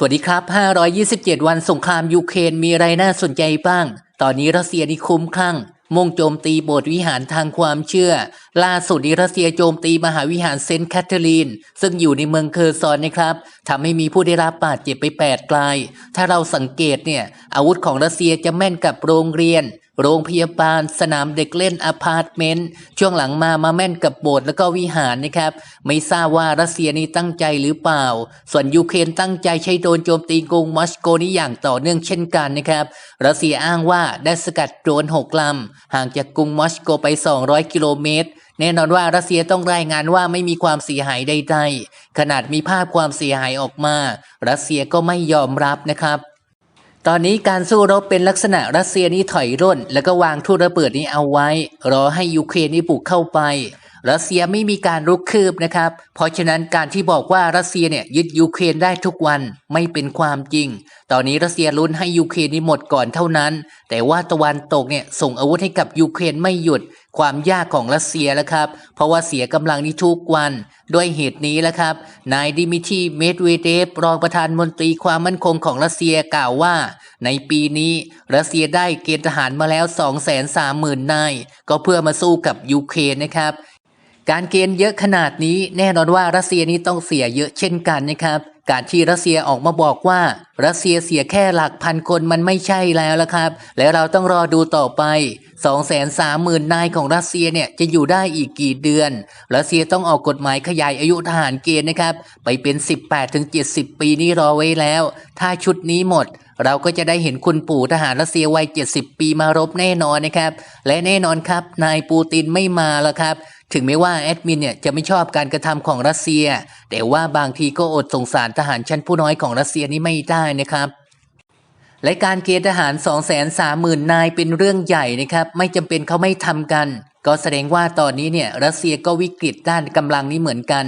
สวัสดีครับ 527 วันสงครามยูเครนมีอะไรน่าสนใจบ้าง ตอนนี้รัสเซียนี่คุ้มคลั่งมุ่งโจมตีโบสถ์วิหารทางความเชื่อ ล่าสุดนีรัสเซียโจมตีมหาวิหารเซนต์แคทเธอรีน ซึ่งอยู่ในเมืองเคอร์ซอนนะครับทำให้มีผู้ได้รับบาดเจ็บไป 8 ราย ถ้าเราสังเกตเนี่ย อาวุธของรัสเซียจะแม่นกับโรงเรียน โรงพยาบาล สนามเด็กเล่นอพาร์ตเมนต์ ช่วงหลังมามาแม่นกับโบสถ์แล้วก็วิหารนะครับ ไม่ทราบว่ารัสเซียนี้ตั้งใจหรือเปล่า ส่วนยูเครนตั้งใจใช้โดรนโจมตีกรุงมอสโกนี้อย่างต่อเนื่องเช่นกันนะครับ รัสเซียอ้างว่าได้สกัดโดรน6ลำห่างจากกรุงมอสโกไป 200 กิโลเมตร แน่นอนว่ารัสเซียต้องรายงานว่าไม่มีความเสียหายใดๆ ขนาดมีภาพความเสียหายออกมา รัสเซียก็ไม่ยอมรับนะครับ ตอนนี้การสู้รบเป็นลักษณะรัสเซียนี้ถอยร่น แล้วก็วางทุ่นระเบิดนี้เอาไว้ รอให้ยูเครนนี่บุกเข้าไป รัสเซียไม่มีการรุกคืบนะครับ เพราะฉะนั้นการที่บอกว่ารัสเซียเนี่ยยึดยูเครนได้ทุกวันไม่เป็นความจริง ตอนนี้รัสเซียลุ้นให้ยูเครนนี่หมดก่อนเท่านั้น แต่ว่าตะวันตกเนี่ยส่งอาวุธให้กับยูเครนไม่หยุดความยากของรัสเซียแล้วครับ เพราะว่าเสียกำลังนี้ทุกวัน ด้วยเหตุนี้แหละครับ นายดิมิทีเมดเวเดฟรองประธานมนตรีความมั่นคงของรัสเซียกล่าวว่า ในปีนี้รัสเซียได้เกณฑ์ทหารมาแล้ว 230,000นายก็เพื่อมาสู้กับยูเครนนะครับ การเกณฑ์เยอะขนาดนี้แน่นอนว่ารัสเซียนี้ต้องเสียเยอะเช่นกันนะครับ การที่รัสเซียออกมาบอกว่า รัสเซียเสียแค่หลักพันคนมันไม่ใช่แล้วละครับ แล้วเราต้องรอดูต่อไป 230,000นายของรัสเซียเนี่ยจะอยู่ได้อีกกี่เดือน รัสเซียต้องออกกฎหมายขยายอายุทหารเกณฑ์นะครับ ไปเป็น 18-70 ปีนี้รอไว้แล้ว ถ้าชุดนี้หมดเราก็จะได้เห็นคุณปู่ทหารรัสเซียวัย 70 ปีมารบแน่นอนนะครับ และแน่นอนครับ นายปูตินไม่มาแล้วครับ ถึงแม้ว่าแอดมินเนี่ยจะไม่ชอบการกระทำของรัสเซีย แต่ว่าบางทีก็อดสงสารทหารชั้นผู้น้อยของรัสเซียนี้ไม่ได้นะครับและการเกณฑ์ทหาร 230,000 นายเป็นเรื่องใหญ่นะครับ ไม่จำเป็นเขาไม่ทำกัน ก็แสดงว่าตอนนี้เนี่ยรัสเซียก็วิกฤตด้านกำลังนี้เหมือนกัน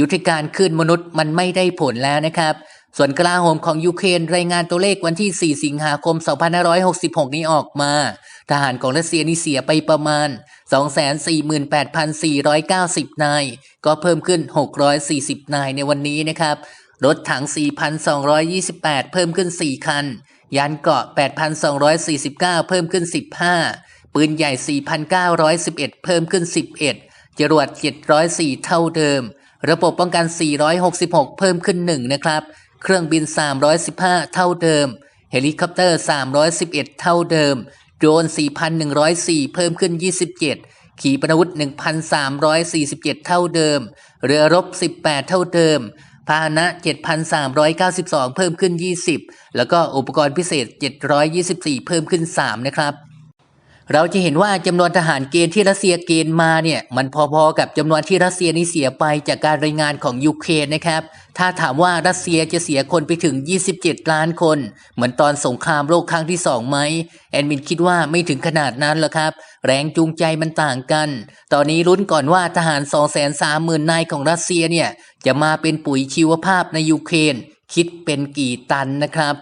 ยุทธการขึ้นมนุษย์มันไม่ได้ผลแล้วนะครับ ส่วนกลาโหมของยูเครนรายงานตัวเลขวันที่ 4 สิงหาคม 2566 นี้ออกมา ทหารของรัสเซียนี่เสียไปประมาณ 248,490 นาย ก็เพิ่มขึ้น 640 นายในวันนี้นะครับ รถถัง 4,228 เพิ่มขึ้น 4 คัน ยานเกาะ 8,249 เพิ่มขึ้น 15 ปืนใหญ่ 4,911 เพิ่มขึ้น 11 จรวด 704 เท่าเดิม ระบบป้องกัน 466 เพิ่มขึ้น 1 นะครับ เครื่องบิน 315 เท่าเดิม เฮลิคอปเตอร์ 311 เท่าเดิม โดรน 4,104 เพิ่มขึ้น 27 ขีปนาวุธ 1,347 เท่าเดิม เรือรบ 18 เท่าเดิม พาหนะ 7,392 เพิ่มขึ้น 20 แล้วก็อุปกรณ์พิเศษ 724 เพิ่มขึ้น 3 นะครับ เราจะเห็นว่าจำนวนทหารเกณฑ์ที่รัสเซียเกณฑ์มาเนี่ยมันพอๆกับจำนวนที่รัสเซียนี่เสียไปจากการรายงานของยูเครนนะครับ ถ้าถามว่ารัสเซียจะเสียคนไปถึง 27 ล้านคน เหมือนตอนสงครามโลกครั้งที่สองไหมแอนมินคิดว่าไม่ถึงขนาดนั้นหรอกครับ แรงจูงใจมันต่างกัน ตอนนี้ลุ้นก่อนว่าทหาร 230,000นายของรัสเซียเนี่ยจะมาเป็นปุ๋ยชีวภาพในยูเครนคิดเป็นกี่ตันนะครับ